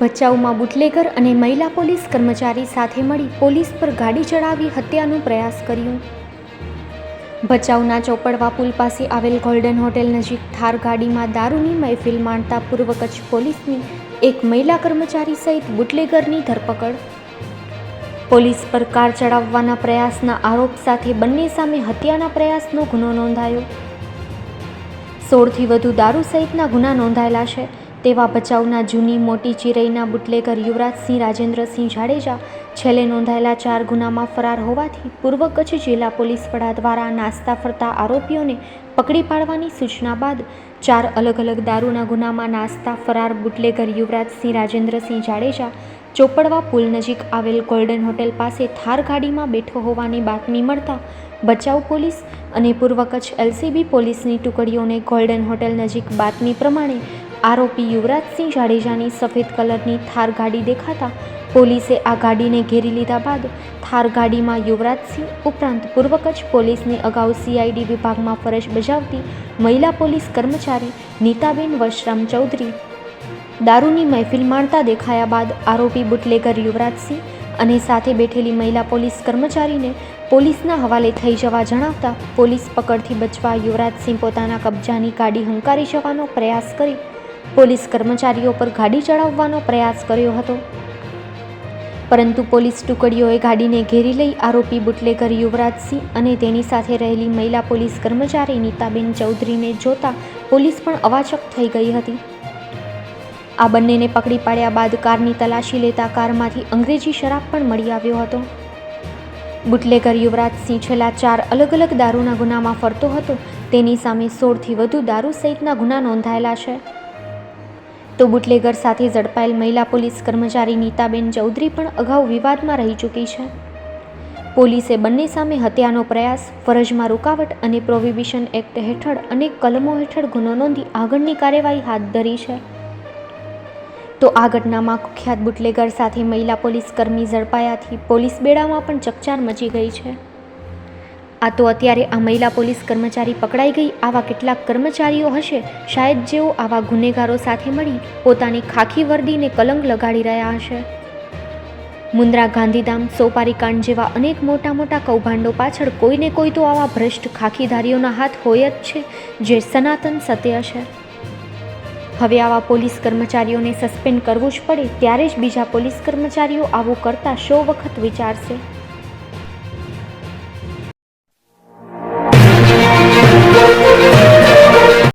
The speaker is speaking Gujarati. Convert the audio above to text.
ભચાઉમાં બુટલેગર અને મહિલા પોલીસ કર્મચારી સાથે મળી પોલીસ પર ગાડી ચડાવી હત્યાનો પ્રયાસ કર્યો. ભચાઉના ચોપડવા પુલ પાસે આવેલ ગોલ્ડન હોટેલ નજીક થાર ગાડીમાં દારૂની મહેફિલ માણતા પૂર્વ કચ્છ પોલીસની એક મહિલા કર્મચારી સહિત બુટલેગરની ધરપકડ. પોલીસ પર કાર ચડાવવાના પ્રયાસના આરોપ સાથે બંને સામે હત્યાના પ્રયાસનો ગુનો નોંધાયો. સોળથી વધુ દારૂ સહિતના ગુના નોંધાયેલા છે. તેવા ભચાઉના જૂની મોટી ચિરઈના બુટલેગર યુવરાજસિંહ રાજેન્દ્રસિંહ જાડેજા છેલ્લે નોંધાયેલા ચાર ગુનામાં ફરાર હોવાથી પૂર્વ કચ્છ જિલ્લા પોલીસ વડા દ્વારા નાસ્તા ફરતા આરોપીઓને પકડી પાડવાની સૂચના બાદ ચાર અલગ અલગ દારૂના ગુનામાં નાસ્તા ફરાર બુટલેગર યુવરાજસિંહ રાજેન્દ્રસિંહ જાડેજા ચોપડવા પુલ નજીક આવેલ ગોલ્ડન હોટેલ પાસે થાર ગાડીમાં બેઠો હોવાની બાતમી મળતા બચાવ પોલીસ અને પૂર્વ કચ્છ એલસીબી પોલીસની ટુકડીઓને ગોલ્ડન હોટેલ નજીક બાતમી પ્રમાણે આરોપી યુવરાજસિંહ જાડેજાની સફેદ કલરની થાર ગાડી દેખાતા પોલીસે આ ગાડીને ઘેરી લીધા બાદ થાર ગાડીમાં યુવરાજસિંહ ઉપરાંત પૂર્વ કચ્છ પોલીસની અગાઉ સીઆઈડી વિભાગમાં ફરજ બજાવતી મહિલા પોલીસ કર્મચારી નીતાબેન વશરામ ચૌધરી દારૂની મહેફિલ માણતા દેખાયા બાદ આરોપી બુટલેગર યુવરાજસિંહ અને સાથે બેઠેલી મહિલા પોલીસ કર્મચારીને પોલીસના હવાલે થઈ જવા જણાવતા પોલીસ પકડથી બચવા યુવરાજસિંહ પોતાના કબજાની ગાડી હંકારી જવાનો પ્રયાસ કરી પોલીસ કર્મચારીઓ પર ગાડી ચડાવવાનો પ્રયાસ કર્યો હતો. પરંતુ પોલીસ ટુકડીઓએ ગાડીને ઘેરી લઈ આરોપી બુટલેગર યુવરાજસિંહ અને તેની સાથે રહેલી મહિલા પોલીસ કર્મચારી નીતાબેન ચૌધરીને જોતા પોલીસ પણ અવાચક થઈ ગઈ હતી. આ બંનેને પકડી પાડ્યા બાદ કારની તલાશી લેતા કારમાંથી અંગ્રેજી શરાબ પણ મળી આવ્યો હતો. બુટલેગર યુવરાજસિંહ છેલ્લા ચાર અલગ અલગ દારૂના ગુનામાં ફરતો હતો. તેની સામે સોળથી વધુ દારૂ સહિતના ગુના નોંધાયેલા છે. તો બુટલેગર સાથે ઝડપાયેલ મહિલા પોલીસ કર્મચારી નીતાબેન ચૌધરી પણ અગાઉ વિવાદમાં રહી ચૂકી છે. પોલીસે બંને સામે હત્યાનો પ્રયાસ, ફરજમાં રૂકાવટ અને પ્રોહિબિશન એક્ટ હેઠળ અનેક કલમો હેઠળ ગુનો નોંધી આગળની કાર્યવાહી હાથ ધરી છે. તો આ ઘટનામાં કુખ્યાત બુટલેગર સાથે મહિલા પોલીસ કર્મી ઝડપાયાથી પોલીસ બેડામાં પણ ચકચાર મચી ગઈ છે. આ તો અત્યારે આ મહિલા પોલીસ કર્મચારી પકડાઈ ગઈ. આવા કેટલાક કર્મચારીઓ હશે. શાયદ જેઓ આવા ગુનેગારો સાથે મળી પોતાની ખાખી વર્દીને કલંક લગાડી રહ્યા હશે. મુન્દ્રા ગાંધીધામ સોપારી કાંડ જેવા અનેક મોટા મોટા કૌભાંડો પાછળ કોઈને કોઈ તો આવા ભ્રષ્ટ ખાખીધારીઓના હાથ હોય જ છે, જે સનાતન સત્ય છે હવે આવા પોલીસ કર્મચારીઓને સસ્પેન્ડ કરવું જ પડે, ત્યારે જ બીજા પોલીસ કર્મચારીઓ આવું કરતા શો વખત વિચારશે?